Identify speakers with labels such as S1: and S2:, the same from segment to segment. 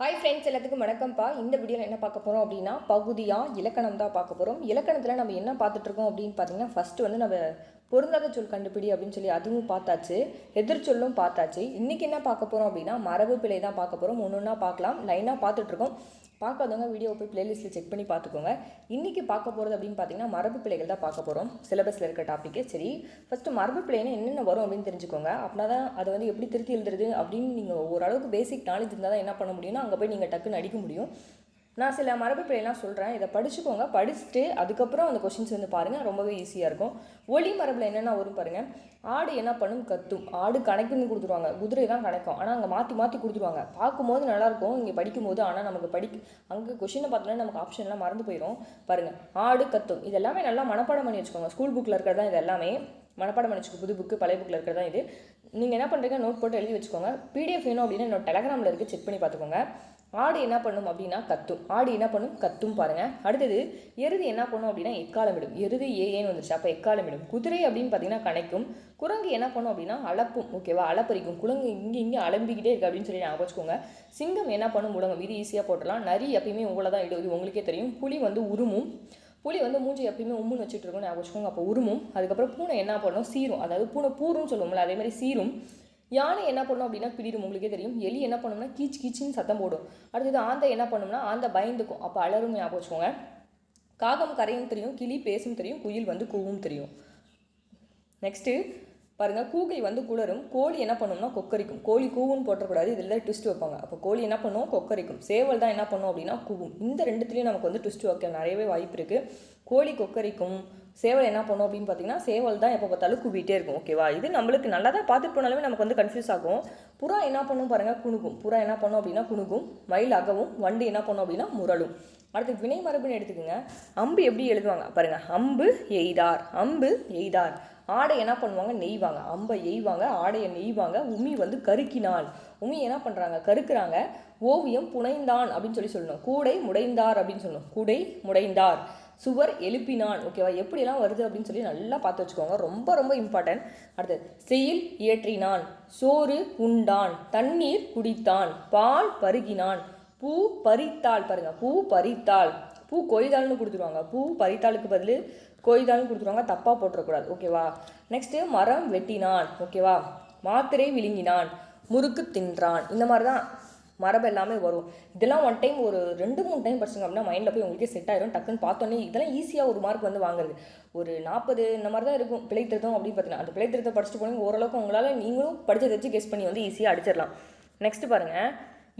S1: Hi friends எல்லாத்துக்கும் வணக்கம்ப்பா. இந்த வீடியோவில் என்ன பார்க்க போகிறோம் அப்படின்னா பகுதியாக இலக்கணம் தான் பார்க்க போகிறோம் இலக்கணத்தில் நம்ம என்ன பார்த்துட்ருக்கோம் அப்படின்னு பார்த்தீங்கன்னா ஃபஸ்ட்டு வந்து நம்ம பொருந்தாத சொல் கண்டுபிடி அப்படின்னு சொல்லி அதுவும் பார்த்தாச்சு. எதிர்ச்சொல்லும் பார்த்தாச்சு. இன்றைக்கி என்ன பார்க்க போகிறோம் அப்படின்னா மரபு பிழை தான் பார்க்க போகிறோம் ஒன்று ஒன்றா பார்க்கலாம். லைனாக பார்த்துட்ருக்கோம் பார்க்காதவங்க வீடியோ போய் பிளேலிஸ்ட்டில் செக் பண்ணி பார்த்துக்கோங்க. இன்றைக்கி பார்க்க போகிறது அப்படின்னு பார்த்தீங்கன்னா மரபு பிள்ளைகள் தான் பார்க்க போகிறோம் சிலபஸில் இருக்க டாப்பிக்கே சரி ஃபஸ்ட்டு மரபு பிள்ளைன்னு என்னென்ன வரும் அப்படின்னு தெரிஞ்சுக்கோங்க. அப்படின்னா தான் அதை வந்து எப்படி திருத்தி எழுதுறது அப்படின்னு நீங்கள் ஓரளவுக்கு பேசிக் நாலேஜ் இருந்தால் தான் என்ன பண்ண முடியும்னா அங்கே போய் நீங்கள் டக்குன்னு அடிக்க முடியும். நான் சில மரபு பிழைலாம் சொல்கிறேன் இதை படிச்சுக்கோங்க. படிச்சுட்டு அதுக்கப்புறம் அந்த கொஷின்ஸ் வந்து பாருங்கள் ரொம்பவே ஈஸியாக இருக்கும். ஒளி மரபில் என்னென்ன வரும் பாருங்கள் ஆடு என்ன பண்ணும்? கத்தும். ஆடு கணக்குன்னு கொடுத்துருவாங்க. குதிரை தான் கணக்கும். ஆனால் அங்கே மாற்றி மாற்றி கொடுத்துருவாங்க. பார்க்கும்போது நல்லாயிருக்கும் இங்கே படிக்கும்போது ஆனால் நமக்கு படிக்க அங்கே கொஷினை பார்த்தோன்னா நமக்கு ஆப்ஷன்லாம் மறந்து போயிடும் பாருங்கள் ஆடு கத்தும். இது எல்லாமே நல்லா மனப்பாடம் பண்ணி வச்சுக்கோங்க. ஸ்கூல் புக்கில் இருக்கிறது தான் இது எல்லாமே. மனப்பாடம் பண்ணி புது புக்கு பழைய புக்கில் இருக்கிறது தான் இது. நீங்கள் என்ன பண்ணுறீங்க நோட் போட்டு எழுதி வச்சுக்கோங்க. பிடிஎஃப் வேணும் அப்படின்னா என்னோட டெலகிராமில் இருக்குது செக் பண்ணி பார்த்துக்கோங்க. ஆடு என்ன பண்ணும் அப்படின்னா கத்தும். ஆடு என்ன பண்ணும்? கத்தும் பாருங்கள் அடுத்தது எருது என்ன பண்ணும் அப்படின்னா எக்காலமிடும் எருது ஏ ஏன்னு வந்துருச்சு. அப்போ எக்காலமிடும் குதிரை அப்படின்னு பார்த்தீங்கன்னா கணைக்கும். குரங்கு என்ன பண்ணும் அப்படின்னா அளப்பும். ஓகேவா அளப்பறிக்கும். குரங்கு இங்கே இங்கே அலம்பிக்கிட்டே இருக்கு அப்படின்னு சொல்லி நான் வச்சுக்கோங்க. சிங்கம் என்ன பண்ணும்? முடங்கும். இது ஈஸியாக போட்டலாம் நரி எப்பயுமே உங்களை தான் இடுவது உங்களுக்கே தெரியும். புலி வந்து உருமும். புலி வந்து மூஞ்சி எப்பயுமே உம்முன்னு வச்சுட்டு இருக்கும் நான் வச்சுக்கோங்க. அப்போ உருமும். அதுக்கப்புறம் பூனை என்ன பண்ணும்? சீரும். அதாவது பூனை பூருன்னு சொல்லுவோம்ல அதே மாதிரி சீரும். யானை என்ன பண்ணும் அப்படின்னா பிடிடும் உங்களுக்கே தெரியும். எலி என்ன பண்ணும்னா கீச் கீச்சின்னு சத்தம் போடும். அடுத்தது ஆந்தை என்ன பண்ணும்னா ஆந்தை பயந்துக்கும். அப்போ அலரும் ஞாபகம் வச்சுக்கோங்க. காகம் கரையும் தெரியும் கிளி பேசும் தெரியும் குயில் வந்து கூவும் தெரியும். நெக்ஸ்ட்டு பாருங்கள் கூகை வந்து குளரும். கோழி என்ன பண்ணும்னா கொக்கரிக்கும். கோழி கூவுன்னு போட்டக்கூடாது இதில் ட்விஸ்ட் வைப்பாங்க. அப்போ கோழி என்ன பண்ணும்? கொக்கரிக்கும். சேவல் தான் என்ன பண்ணும் அப்படின்னா கூவும். இந்த ரெண்டுத்துலேயும் நமக்கு வந்து ட்விஸ்ட் வைக்க நிறையவே வாய்ப்பு இருக்குது கோழி கொக்கரிக்கும். சேவல் என்ன பண்ணும் அப்படின்னு பார்த்தீங்கன்னா சேவல் தான் எப்போ பார்த்தாலும் கூவிட்டே இருக்கும். ஓகேவா இது நம்மளுக்கு நல்லா தான் பார்த்துட்டு போனாலுமே நமக்கு வந்து கன்ஃபியூஸ் ஆகும். புறா என்ன பண்ணும் பாருங்கள் குணுகும். புறா என்ன பண்ணும் அப்படின்னா குணுகும். மயில் அகவும் வண்டு என்ன பண்ணும் அப்படின்னா முரளும். அடுத்து வினை மரபுன்னு எடுத்துக்கோங்க. அம்பு எப்படி எழுதுவாங்க? பாருங்கள் அம்பு எய்தார். அம்பு எய்தார். ஆடை என்ன பண்ணுவாங்க? நெய்வாங்க. அம்பை எய்வாங்க. ஆடையை நெய்வாங்க. உமி வந்து கருக்கினாள். உமி என்ன பண்ணுறாங்க கருக்குறாங்க. ஓவியம் புனைந்தான் அப்படின்னு சொல்லி சொல்லணும். கூடை முடைந்தார் அப்படின்னு சொல்லணும். கூடை முடைந்தார். சுவர் எழுப்பினான். ஓகேவா எப்படிலாம் வருது அப்படின்னு சொல்லி நல்லா பார்த்து வச்சுக்கோங்க. ரொம்ப ரொம்ப இம்பார்ட்டன்ட் அடுத்தது செயல் இயற்றினான் சோறு உண்டான். தண்ணீர் குடித்தான். பால் பருகினான். பூ பறித்தாள். பாருங்கள் பூ பறித்தாள். பூ கொய்தாள்னு கொடுத்துருவாங்க. பூ பறித்தாளுக்கு பதில் கொய்தாள்னு கொடுத்துருவாங்க தப்பாக போட்டுறக்கூடாது ஓகேவா நெக்ஸ்ட்டு மரம் வெட்டினான். ஓகேவா மாத்திரை விழுங்கினான். முறுக்கு தின்றான். இந்த மாதிரி தான் மரபு எல்லாமே வரும். இதெல்லாம் ஒன் டைம் ஒரு ரெண்டு மூணு டைம் படிச்சுங்க அப்படின்னா மைண்டில் போய் உங்களுக்கே செட் ஆயிரும். டக்குன்னு பார்த்தோன்னே இதெல்லாம் ஈஸியாக ஒரு மார்க் வந்து வாங்குறது. ஒரு நாற்பது இந்த மாதிரி தான் இருக்கும். பிழை திருத்தம் அப்படின்னு பார்த்தீங்கன்னா அந்த பிழை திருத்தம் படிச்சுட்டு போனீங்க ஓரளவுக்கு உங்களால் நீங்களும் படித்ததை வச்சு கெஸ் பண்ணி வந்து ஈஸியாக அடிச்சிடலாம். நெக்ஸ்ட் பாருங்கள்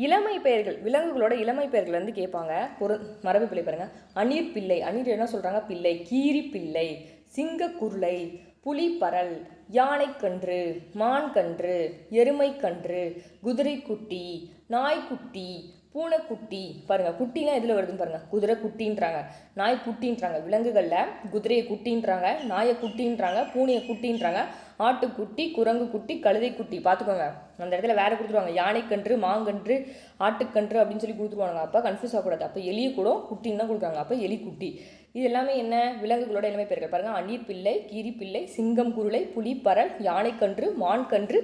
S1: இளமை பெயர்கள் விலங்குகளோட இளமை பெயர்கள் வந்து கேட்பாங்க. ஒரு மரபு பிள்ளை பாருங்க. அணிர் பிள்ளை அணிர் என்ன சொல்கிறாங்க பிள்ளை. கீரி பிள்ளை சிங்கக்குருளை புலிப்பரல் யானைக்கன்று மான்கன்று எருமைக்கன்று குதிரைக்குட்டி நாய்க்குட்டி பூனைக்குட்டி. பாருங்க குட்டிலாம் எதில் வருதுன்னு பாருங்க. குதிரை குட்டின்றாங்க நாய் குட்டின்றாங்க விலங்குகளில் குதிரையை குட்டின்றாங்க நாயை குட்டின்றாங்க பூனையை குட்டின்றாங்க ஆட்டுக்குட்டி குரங்கு குட்டி கழுதை குட்டி பார்த்துக்கோங்க. அந்த இடத்துல வேறு கொடுத்துருவாங்க. யானைக்கன்று மாங்கன்று ஆட்டுக்கன்று அப்படின்னு சொல்லி கொடுத்துருவாங்க அப்போ கன்ஃபியூஸ் ஆகக்கூடாது. அப்போ எலி கூட குட்டின்னு தான் கொடுக்குறாங்க. அப்போ எலி குட்டி இது எல்லாமே என்ன? விலங்குகளோட எல்லாமே பேர்கள். பாருங்க அநீர் பிள்ளை கீரி பிள்ளை சிங்கம் குருளை புலி பரல் யானைக்கன்று மான்கன்று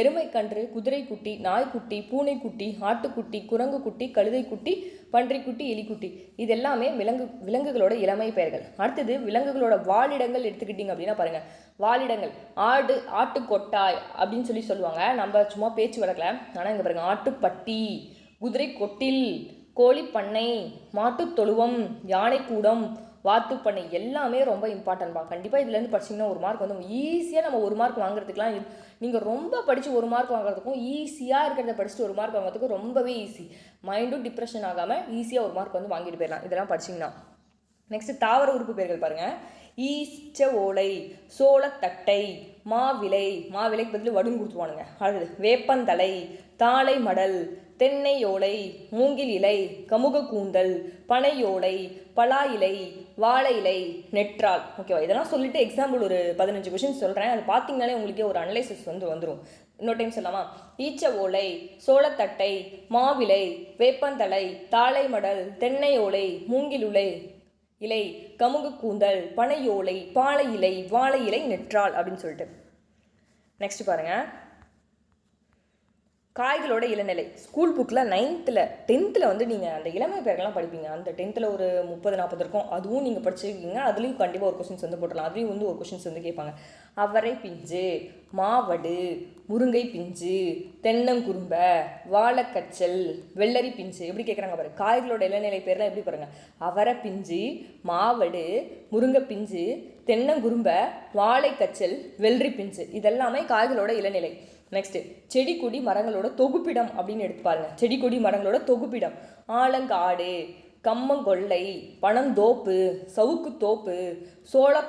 S1: எருமைக்கன்று குதிரைக்குட்டி நாய்க்குட்டி பூனைக்குட்டி ஆட்டுக்குட்டி குரங்கு குட்டி கழுதைக்குட்டி பன்றிக்குட்டி எலிக்குட்டி. இது எல்லாமே விலங்கு விலங்குகளோட இளமை பெயர்கள் அடுத்தது விலங்குகளோட வாழிடங்கள் எடுத்துக்கிட்டிங்க அப்படின்னா பாருங்கள் வாழிடங்கள் ஆடு ஆட்டுக்கொட்டாய் அப்படின்னு சொல்லி சொல்லுவாங்க. நம்ம சும்மா பேச்சு வழக்கல. ஆனால் இங்கே பாருங்க ஆட்டுப்பட்டி குதிரை கொட்டில் கோழிப்பண்ணை மாட்டு தொழுவம் யானைக்கூடம் வாத்துப்பண்ணை எல்லாமே ரொம்ப இம்பார்ட்டன்ட்பா கண்டிப்பாக இதுலேருந்து படிச்சிங்கன்னா ஒரு மார்க் வந்து ஈஸியாக நம்ம ஒரு மார்க் வாங்குறதுக்குலாம் நீங்கள் ரொம்ப படித்து ஒரு மார்க் வாங்குறதுக்கும் ஈஸியாக இருக்கிறத படிச்சுட்டு ஒரு மார்க் வாங்குறதுக்கும் ரொம்பவே ஈஸி மைண்டும் டிப்ரெஷன் ஆகாமல் ஈஸியாக ஒரு மார்க் வந்து வாங்கிட்டு போயிடலாம். இதெல்லாம் படிச்சிங்கன்னா. நெக்ஸ்ட் தாவர உறுப்பு பேர்கள் பாருங்கள் ஈச்ச ஓலை சோளத்தட்டை மாவிலை மாவிலைக்கு பதில் வடும் கொடுத்துருவானுங்க. அடுத்து வேப்பந்தலை தாளை மடல் தென்னை ஓலை மூங்கில் இலை கமுக கூந்தல் பனை ஓலை பலா இலை வாழை இலை நெற்றால். ஓகேவா இதெல்லாம் சொல்லிட்டு எக்ஸாம்பிள் ஒரு பதினஞ்சு கொஷின் சொல்கிறேன் அது பார்த்தீங்கனாலே உங்களுக்கே ஒரு அனலைசிஸ் வந்து வந்துடும் இன்னொரு டைம் சொல்லலாமா? ஈச்ச ஓலை சோளத்தட்டை மாவிலை வேப்பந்தலை தாளை மடல் தென்னை ஓலை மூங்கில் உலை இலை கமுகு கூந்தல் பனையோலை பாலை இலை வாழை இலை நெற்றால் அப்படின்னு சொல்லிட்டு. நெக்ஸ்ட் பாருங்க. காய்களோட இளநிலை. ஸ்கூல் புக்கில் நைன்த்தில் டென்த்தில் வந்து நீங்கள் அந்த இளமை பேர்கள்லாம் படிப்பீங்க. அந்த டென்த்தில் ஒரு முப்பது நாற்பது இருக்கும். அதுவும் நீங்கள் படிச்சிருக்கீங்க. அதுலேயும் கண்டிப்பாக ஒரு கொஷின்ஸ் வந்து போட்டலாம் அதுலேயும் வந்து ஒரு கொஷின்ஸ் வந்து கேட்பாங்க. அவரை பிஞ்சு மாவடு முருங்கை பிஞ்சு தென்னங்குரும்ப வாழைக்கச்சல் வெள்ளரி பிஞ்சு. எப்படி கேட்குறாங்க பாருங்க காய்களோட இளநிலை பேர்லாம் எப்படி பாருங்க? அவரை பிஞ்சு மாவடு முருங்கை பிஞ்சு தென்னங்குரும்ப வாழைக்கச்சல் வெள்ளரி பிஞ்சு. இதெல்லாமே காய்களோட இளநிலை. நெக்ஸ்ட் செடி கொடி மரங்களோட தொகுப்பிடம் அப்படின்னு எடுத்து பாருங்க. செடி கொடி மரங்களோட தொகுப்பிடம். ஆலங்காடு கம்மங்கொல்லை பனந்தோப்பு சவுக்கு தோப்பு சோள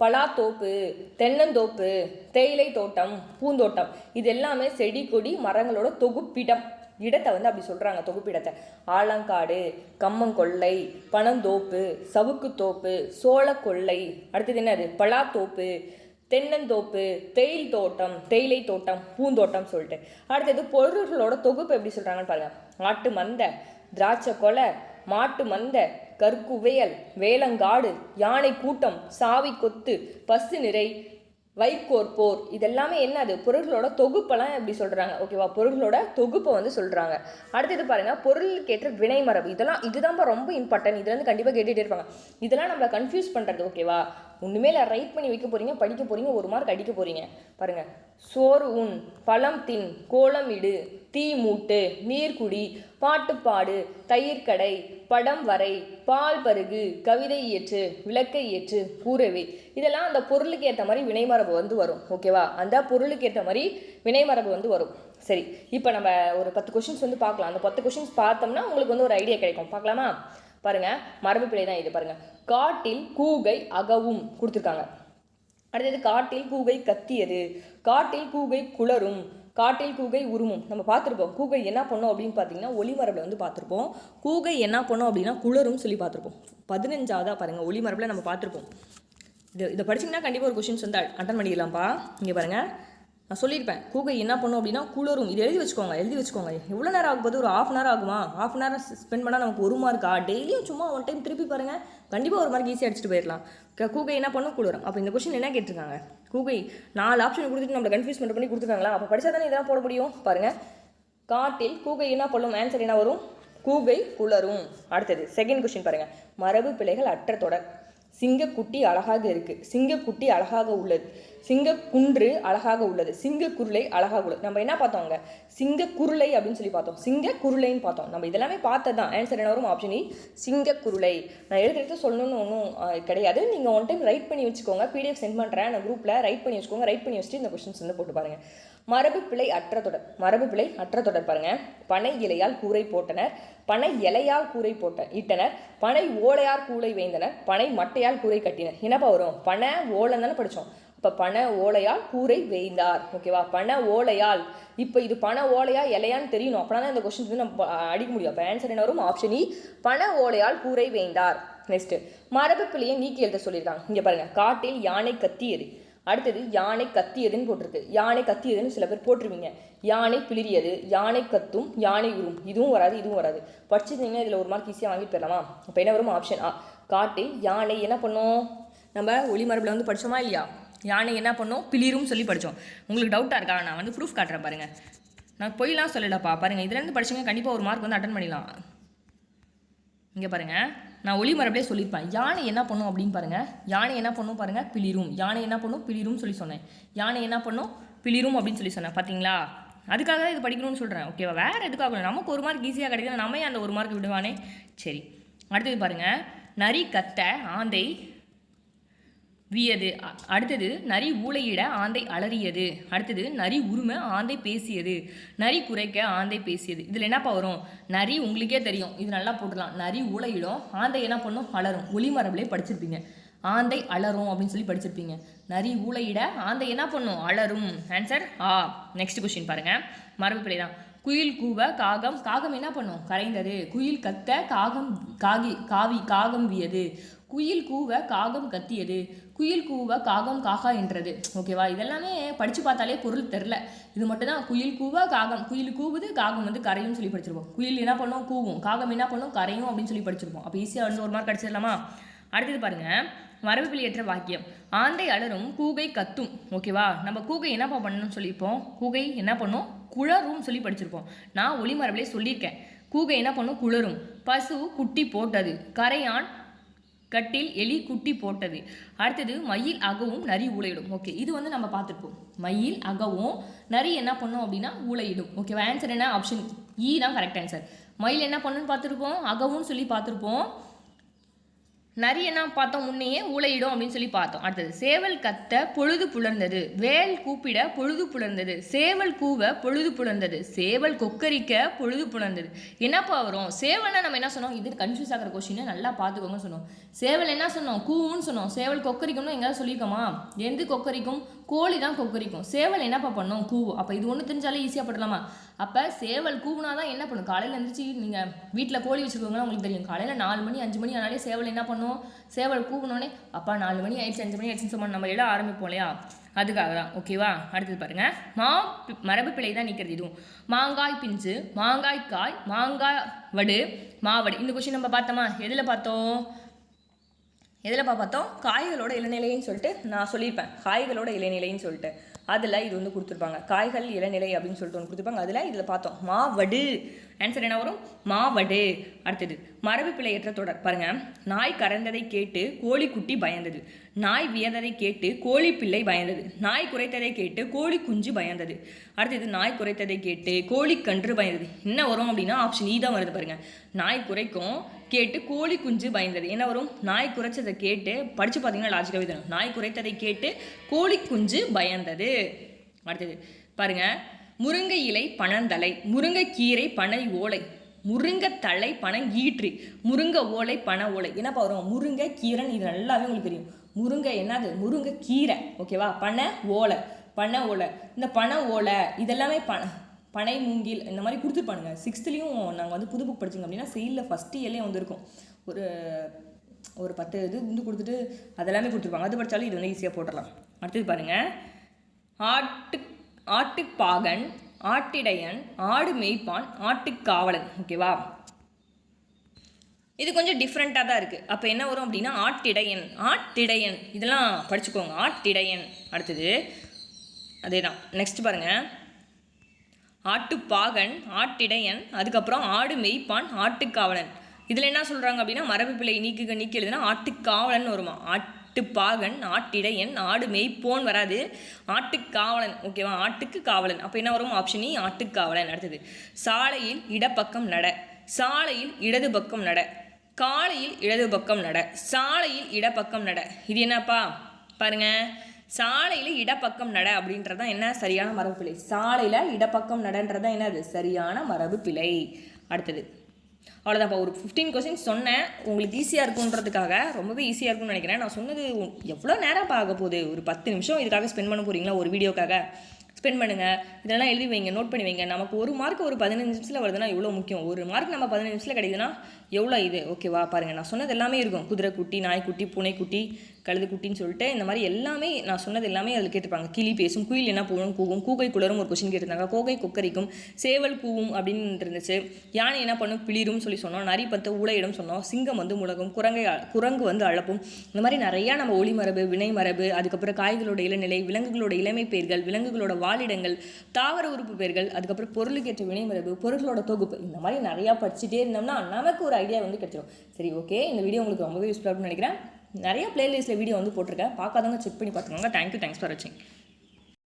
S1: பலாத்தோப்பு தென்னந்தோப்பு தேயிலை தோட்டம் பூந்தோட்டம் இது எல்லாமே செடி கொடி மரங்களோட தொகுப்பிடம். இடத்தை வந்து அப்படி சொல்கிறாங்க தொகுப்பிடத்தை. ஆலங்காடு கம்மங்கொல்லை பனந்தோப்பு சவுக்குத்தோப்பு சோளக்கொல்லை. அடுத்தது என்னது? பலாத்தோப்பு தென்னந்தோப்பு தேயில் தோட்டம் தேயிலை தோட்டம் பூந்தோட்டம் சொல்லிட்டு. அடுத்தது பொருள்களோட தொகுப்பு எப்படி சொல்கிறாங்கன்னு பாருங்கள் ஆட்டு மந்தை திராட்சை கொலை மாட்டு மந்தை கற்குவையல் வேலங்காடு யானை கூட்டம் சாவி கொத்து பசு நிறை வைக்கோர் போர். இதெல்லாமே என்னது? பொருள்களோட தொகுப்பெல்லாம் எப்படி சொல்கிறாங்க ஓகேவா பொருள்களோட தொகுப்பை வந்து சொல்கிறாங்க அடுத்தது பாருங்கள் பொருளுக்கேற்ற வினை வினைமரபு. இதெல்லாம் இதுதான் ரொம்ப இம்பார்ட்டன்ட் இதில் கண்டிப்பாக கேட்டுகிட்டே இருப்பாங்க. இதெல்லாம் நம்மளை கன்ஃபியூஸ் பண்ணுறது ஓகேவா ஒன்றுமே இல்லை ரைட் பண்ணி வைக்க போகிறீங்க படிக்க போகிறீங்க ஒரு மார்க் அடிக்க போகிறீங்க பாருங்கள் சோறு உண் பழம் தின் கோலம் இடு தீ மூட்டு நீர்க்குடி பாட்டுப்பாடு தயிர் கடை படம் வரை பால் பருகு கவிதை இயற்று விளக்கை இயற்று கூறவே. இதெல்லாம் அந்த பொருளுக்கு ஏற்ற மாதிரி வினைமரபு வந்து வரும். ஓகேவா அந்த பொருளுக்கு ஏற்ற மாதிரி வினைமரபு வந்து வரும். சரி. இப்போ நம்ம ஒரு பத்து கொஷின்ஸ் வந்து பார்க்கலாம். அந்த பத்து கொஷின்ஸ் பார்த்தோம்னா உங்களுக்கு வந்து ஒரு ஐடியா கிடைக்கும். பார்க்கலாமா? பாருங்க மரபு பிழை தான் இது பாருங்க. காட்டில் கூகை அகவும் கொடுத்துருக்காங்க. அடுத்தது காட்டில் கூகை கத்தியது. காட்டில் கூகை குளரும். காட்டில் கூகை உருமும். நம்ம பார்த்துருப்போம் கூகை என்ன பண்ணோம் அப்படின்னு பார்த்தீங்கன்னா ஒளிமரபில் வந்து பார்த்துருப்போம். கூகை என்ன பண்ணோம் அப்படின்னா குளரும் சொல்லி பார்த்துருப்போம். பதினஞ்சாவதா பாருங்கள் ஒளிமரபில் நம்ம பார்த்துருப்போம். இது இதை படிச்சிங்கன்னா கண்டிப்பாக ஒரு கொஷின்ஸ் வந்து அட்டன் பண்ணிக்கலாம்ப்பா இங்கே பாருங்கள் நான் சொல்லியிருப்பேன். கூகை என்ன பண்ணும் அப்படின்னா குளரும் இது எழுதி வச்சுக்கோங்க எழுதி வச்சுக்கோங்க. எவ்வளோ நேரம் ஆகும் போது ஒரு ஆஃப் அன் ஹவர் ஆகுமா? ஆஃப் அன் ஹவர் ஸ்பெண்ட் பண்ணால் நமக்கு ஒரு மார்க்கா டெய்லியும் சும்மா ஒன் டைம் திருப்பி பாருங்கள் கண்டிப்பாக ஒரு மார்க் ஈஸியாக அடிச்சுட்டு போயிடலாம். கூகை என்ன பண்ணும்? குளிரும் அப்போ இந்த கொஸ்டின் என்ன கேட்டிருக்காங்க? கூகை நாலு ஆப்ஷன் கொடுத்துட்டு நம்மளை கன்ஃபியூஸ் பண்ண பண்ணி கொடுத்துருக்காங்களா? அப்போ படிச்சா தானே இதெல்லாம் போட முடியும்? பாருங்கள் காட்டில் கூகை என்ன பண்ணும்? ஆன்சர் என்ன வரும்? கூகை குளரும் அடுத்தது செகண்ட் கொஷின் பாருங்கள் மரபு பிழைகள் அற்ற தொடர். சிங்கக்குட்டி அழகாக இருக்குது சிங்கக்குட்டி அழகாக உள்ளது. சிங்கக்குன்று அழகாக உள்ளது. சிங்க குருளை அழகாக உள்ளது. நம்ம என்ன பார்த்தோங்க சிங்கக்குருளை அப்படின்னு சொல்லி பார்த்தோம். சிங்க குருளைன்னு பார்த்தோம். நம்ம இதெல்லாமே பார்த்தது தான். ஆன்சர் என்ன வரும்? ஆப்ஷன் இ e, சிங்கக்குருளை. நான் எழுதுறது சொல்லணும்னு ஒன்றும் கிடையாது. நீங்கள் ஒன் டைம் ரைட் பண்ணி வச்சுக்கோங்க. பிடிஎஃப் சென்ட் பண்ணுறேன் நான் குரூப்பில் ரைட் பண்ணி வச்சுக்கோங்க. ரைட் பண்ணி வச்சுட்டு இந்த கொஸ்டின்ஸ் வந்து போட்டு பாருங்கள் மரபு பிழை அற்ற தொடர். மரபு பிழை அற்ற தொடர் பாருங்க. பனை இலையால் கூரை போட்டனர். பனை இலையால் கூரை போட்ட இட்டனர். பனை ஓலையால் கூரை வேந்தனர். பனை மட்டையால் கூரை கட்டினர். என்னப்பா வரும்? பனை ஓலைன்னு தானே படித்தோம் இப்போ பண ஓலையால் கூரை வேய்ந்தார். ஓகேவா பண ஓலையால். இப்போ இது பண ஓலையா இலையான்னு தெரியணும். அப்படின்னா தான் இந்த கொஸ்டின் வந்து நம்ம அடிக்க முடியும். அப்போ ஆன்சர் என்ன வரும்? ஆப்ஷன் இ e, பண ஓலையால் கூரை வேய்ந்தார். நெக்ஸ்ட் மரபு நீக்கி எழுத சொல்லியிருக்காங்க. இங்கே பாருங்கள் காட்டில் யானை கத்தியது. அடுத்தது யானை கத்தியதுன்னு போட்டிருக்கு. யானை கத்தியதுன்னு சில பேர் போட்டிருவீங்க. யானை பிளிரியது யானை கத்தும் யானை உரும் இதுவும் வராது இதுவும் வராது. படிச்சிருந்தீங்கன்னா இதில் ஒரு மார்க் ஈஸியாக வாங்கி போயிடலாமா இப்போ என்ன வரும்? ஆப்ஷன் ஆ காட்டில் யானை என்ன பண்ணும்? நம்ம ஒளிமரபில் வந்து படிச்சோமா இல்லையா? யானை என்ன பண்ணும்? பிளிரும் சொல்லி படித்தோம் உங்களுக்கு டவுட்டாக இருக்கா? நான் வந்து ப்ரூஃப் காட்டுறேன் பாருங்கள் நான் பொய்லாம் சொல்லலப்பா. பாருங்கள் இதுலேருந்து படிச்சவங்க கண்டிப்பாக ஒரு மார்க் வந்து அட்டன் பண்ணிடலாம். இங்கே பாருங்கள் நான் ஒளி மரபிலே சொல்லியிருப்பேன். யானை என்ன பண்ணும் அப்படின்னு பாருங்கள் யானை என்ன பண்ணும் பாருங்கள் பிளிரும். யானை என்ன பண்ணும்? பிளிரும் சொல்லி சொன்னேன். யானை என்ன பண்ணும்? பிளிரும் அப்படின்னு சொல்லி சொன்னேன். பார்த்தீங்களா அதுக்காக தான் இது படிக்கணும்னு சொல்கிறேன் ஓகேவா வேறு எதுக்காக நமக்கு ஒரு மார்க் ஈஸியாக கிடைக்குது நம்ம அந்த ஒரு மார்க் விடுவானே? சரி. அடுத்தது பாருங்கள் நரி கத்த ஆந்தை வியது. அடுத்தது நரி ஊளையிட ஆந்தை அலறியது. அடுத்தது நரி உரும ஆந்தை பேசியது. நரி குறைக்க ஆந்தை பேசியது. இதில் என்னப்பா வரும்? நரி உங்களுக்கே தெரியும். இது நல்லா போட்டுடலாம் நரி ஊழையிடும் ஆந்தை என்ன பண்ணும்? அலரும் ஒளிமரபிலே படிச்சிருப்பீங்க. ஆந்தை அலரும் அப்படின்னு சொல்லி படிச்சிருப்பீங்க. நரி ஊளையிட ஆந்தை என்ன பண்ணும்? அலறும். ஆன்சர் ஆ. நெக்ஸ்ட் கொஸ்டின் பாருங்க. மரபு பிள்ளை தான் குயில் கூவ காகம் காகம் என்ன பண்ணும்? கரைந்தது. குயில் கத்த காகம் காகி காவி காகம் வியது. குயில் கூவ காகம் கத்தியது. குயில் கூவ காகம் காகா என்றது. ஓகேவா இதெல்லாமே படித்து பார்த்தாலே பொருள் தெரில. இது மட்டும் தான் குயில் கூவ காகம் குயில் கூவுது காகம் வந்து கரையும் சொல்லி படிச்சிருப்போம். குயில் என்ன பண்ணும்? கூவும். காகம் என்ன பண்ணும்? கரையும் அப்படின்னு சொல்லி படிச்சிருப்போம். அப்போ ஈஸியாக வந்து ஒரு மார்க் அடிச்சிடலாமா? அடுத்தது பாருங்க மரபுபிழையற்ற வாக்கியம். ஆந்தை அலரும் கூகை கத்தும். ஓகேவா நம்ம கூகை என்னப்பா பண்ணணும்னு சொல்லியிருப்போம்? கூகை என்ன பண்ணும்? குளரும் சொல்லி படிச்சிருப்போம். நான் ஒளிமரபிலே சொல்லியிருக்கேன். கூகை என்ன பண்ணும்? குளரும். பசு குட்டி போட்டது. கரையான் கட்டில் எலி குட்டி போட்டது. அடுத்தது மயில் அகவும் நரி ஊழையிடும் ஓகே இது வந்து நம்ம பார்த்துருப்போம். மயில் அகவும் நரி என்ன பண்ணும் அப்படின்னா ஊளையிடும். ஓகேவா ஆன்சர் என்ன? ஆப்ஷன் இ e தான் கரெக்ட் ஆன்சர் மயில் என்ன பண்ணுன்னு பார்த்துருப்போம்? அகவும் சொல்லி பார்த்துருப்போம். நரியனா பார்த்தோம் முன்னையே ஊழையிடும் அப்படின்னு சொல்லி பார்த்தோம். அடுத்தது சேவல் கத்த பொழுது புலர்ந்தது. வேல் கூப்பிட பொழுது புலர்ந்தது. சேவல் கூவ பொழுது புலர்ந்தது. சேவல் கொக்கரிக்க பொழுது புலர்ந்தது. என்னப்பா வரும்? சேவல்னா நம்ம என்ன சொன்னோம்? இது கன்ஃபியூஸ் ஆகிற கொஸ்டினை நல்லா பார்த்துக்கோங்கன்னு சொன்னோம். சேவல் என்ன சொன்னோம்? கூவுன்னு சொன்னோம். சேவல் கொக்கரிக்கும்னு எங்கேயாவது சொல்லியிருக்கோமா? எந்த கொக்கரிக்கும்? கோழி தான் கொக்கரிக்கும். சேவல் என்னப்பா பண்ணோம்? கூவு. அப்போ இது ஒன்று தெரிஞ்சாலே ஈஸியாக படலாமா அப்போ சேவல் கூவுனா தான் என்ன பண்ணும்? காலையில் எழுந்திரிச்சு நீங்கள் வீட்டில் கோழி வச்சுருக்கவங்களாம் உங்களுக்கு தெரியும். காலையில் நாலு மணி அஞ்சு மணி ஆனாலே சேவல் என்ன பண்ணும்? சேவல் கூவுனோடனே அப்பா நாலு மணி ஆயிடுச்சு அஞ்சு மணி ஆயிடுச்சுன்னு சொன்ன நம்ம எல்லாம் ஆரம்பிப்போம் இல்லையா? அதுக்காக தான் ஓகேவா அடுத்தது பாருங்கள் மா பி- மரபு பிழை தான் நிற்கிறது இதுவும். மாங்காய் பிஞ்சு மாங்காய் காய் மாங்காய் வடு மாவடு. இந்த கொஷின் நம்ம பார்த்தோமா? எதில் பார்த்தோம்? எதில் பார்த்தோம்? காய்களோட இளநிலைன்னு சொல்லிட்டு நான் சொல்லியிருப்பேன். காய்களோட இளநிலைன்னு சொல்லிட்டு. அதில் இது வந்து கொடுத்துருப்பாங்க. காய்கள் இளநிலை அப்படின்னு சொல்லிட்டு ஒன்று கொடுத்துருப்பாங்க. அதில் இதில் பார்த்தோம். மாவடு ஆன்சர் என்ன வரும்? மாவடு அடுத்தது மரபு பிழையற்ற தொடர். பாருங்க. நாய் கறந்ததை கேட்டு கோழி குட்டி பயந்தது. நாய் வியந்ததை கேட்டு கோழி பிள்ளை பயந்தது. நாய் குறைத்ததை கேட்டு கோழி குஞ்சு பயந்தது. அடுத்தது நாய் குறைத்ததை கேட்டு கோழி கன்று பயந்தது. என்ன வரும் அப்படின்னா ஆப்ஷன் இ e தான் வருது பாருங்க. நாய் குறைக்கும் கேட்டு கோழி குஞ்சு பயந்தது. என்ன வரும் நாய் குறைச்சதை கேட்டு படித்து பார்த்தீங்கன்னா லாஜிக்காகவே தரும் நாய் குறைத்ததை கேட்டு கோழி குஞ்சு பயந்தது. அடுத்தது பாருங்கள் முருங்கை இலை பனந்தலை முருங்கைக்கீரை பனை ஓலை முருங்கைத்தலை ஈற்று முருங்கை ஓலை பனை ஓலை. என்னப்பா வரும்? முருங்கை கீரைன்னு இது நல்லாவே உங்களுக்கு தெரியும். முருங்கை என்னது? முருங்கை கீரை ஓகேவா பனை ஓலை பனை ஓலை. இந்த பனை ஓலை இதெல்லாமே பனை பனை மூங்கில் இந்த மாதிரி கொடுத்துருப்பானுங்க. சிக்ஸ்த்துலேயும் நாங்கள் வந்து புது புக் படிச்சிங்க அப்படின்னா செயலில் ஃபஸ்ட்டு இயர்லேயே வந்திருக்கும். ஒரு ஒரு பத்து இது வந்து கொடுத்துட்டு அதெல்லாமே கொடுத்துருப்பாங்க. அது படித்தாலும் இது வந்து ஈஸியாக போட்டுடலாம். அடுத்தது பாருங்கள் ஆட்டு ஆட்டுப்பாகன் ஆட்டிடையன் ஆடு மேய்ப்பான் ஆட்டுக்காவலன் ஓகேவா இது கொஞ்சம் டிஃப்ரெண்ட்டாக தான் இருக்குது அப்போ என்ன வரும் அப்படின்னா ஆட்டிடையன் ஆட்டிடையன். இதெல்லாம் படிச்சுக்கோங்க. ஆட்டிடையன். அடுத்தது அதே தான் நெக்ஸ்ட் பாருங்கள் ஆட்டுப்பாகன் ஆட்டிடையன் அதுக்கப்புறம் ஆடு மெய்ப்பான் ஆட்டுக்காவலன். இதில் என்ன சொல்கிறாங்க அப்படின்னா மரபு பிள்ளை நீக்குக நீக்கி எழுதுனா ஆட்டுக்காவலன் வருமா? ஆட்டுப்பாகன் ஆட்டிடையன் ஆடு மெய்ப்போன் வராது. ஆட்டுக்காவலன் ஓகேவா? ஆட்டுக்கு காவலன். அப்போ என்ன வரும்? ஆப்ஷன் இ e, ஆட்டுக்காவலன். அடுத்தது சாலையில் இடப்பக்கம் நட. சாலையில் இடது பக்கம் நட. காலையில் இடது பக்கம் நட. சாலையில் இடப்பக்கம் நட. இது என்னப்பா? பாருங்க. சாலையில் இடப்பக்கம் நட அப்படின்றதான் என்ன? சரியான மரபு பிழை. சாலையில் இடப்பக்கம் நடன்றதான் என்னது? சரியான மரபு பிழை. அடுத்தது. அவ்வளோதான்ப்பா ஒரு ஃபிஃப்டீன் கொஸ்டின் சொன்னேன். உங்களுக்கு ஈஸியாக இருக்குன்றதுக்காக ரொம்பவே ஈஸியாக இருக்கும்னு நினைக்கிறேன். நான் சொன்னது எவ்வளோ நேரம் பார்க்க போகுது? ஒரு பத்து நிமிஷம் இதுக்காக ஸ்பெண்ட் பண்ண போகிறீங்களா ஒரு வீடியோக்காக ஸ்பெண்ட் பண்ணுங்கள் இதெல்லாம் எழுதி வைங்க நோட் பண்ணி வைங்க. நமக்கு ஒரு மார்க் ஒரு பதினஞ்சு நிமிஷத்தில் வருதுன்னா எவ்வளோ முக்கியம்? ஒரு மார்க் நம்ம பதினஞ்சு நிமிஷத்தில் கிடைக்குதுன்னா எவ்வளோ இது? ஓகேவா பாருங்கள் நான் சொன்னது எல்லாமே இருக்கும். குதிரைக்குட்டி நாய்க்குட்டி பூனைக்குட்டி கழுதுக்குட்டின்னு சொல்லிட்டு இந்த மாதிரி எல்லாமே நான் சொன்னது எல்லாமே அதில் கேட்டிருப்பாங்க கிளி பேசும் குயில் என்ன போகும் கூவும் கூகை குளரும் ஒரு கொஸ்டின் கேட்டிருந்தாங்க. கோகை கொக்கரிக்கும் சேவல் கூவும் அப்படின்னு இருந்துச்சு. யானை என்ன பண்ணும்? பிளிரும் சொல்லி சொன்னோம். நரி பத்து ஊழையிடம் சொன்னோம். சிங்கம் வந்து முழகும் குரங்கை அ- குரங்கு வந்து அழப்பும். இந்த மாதிரி நிறையா நம்ம ஒளி மரபு வினை மரபு அதுக்கப்புறம் காய்களோட இளநிலை விலங்குகளோட இளமை பெயர்கள் விலங்குகளோட வாழிடங்கள் தாவர உறுப்பு பெயர்கள் அதுக்கப்புறம் பொருளுக்கேற்ற வினை மரபு பொருள்களோட தொகுப்பு இந்த மாதிரி நிறையா படிச்சுட்டே இருந்தோம்னா நமக்கு ஒரு ஐடியா வந்து கிடைச்சிடும் சரி ஓகே இந்த வீடியோ உங்களுக்கு ரொம்பவே யூஸ்ஃபுல்லாக இருக்கும்னு நினைக்கிறேன். நிறைய பிளேலிஸ்ட்டில் வீடியோ வந்து போட்டிருக்கேன். பார்க்காதவங்க செக் பண்ணி பார்த்துக்கோங்க. தேங்க்யூ தேங்க்ஸ் ஃபார் வாட்சிங்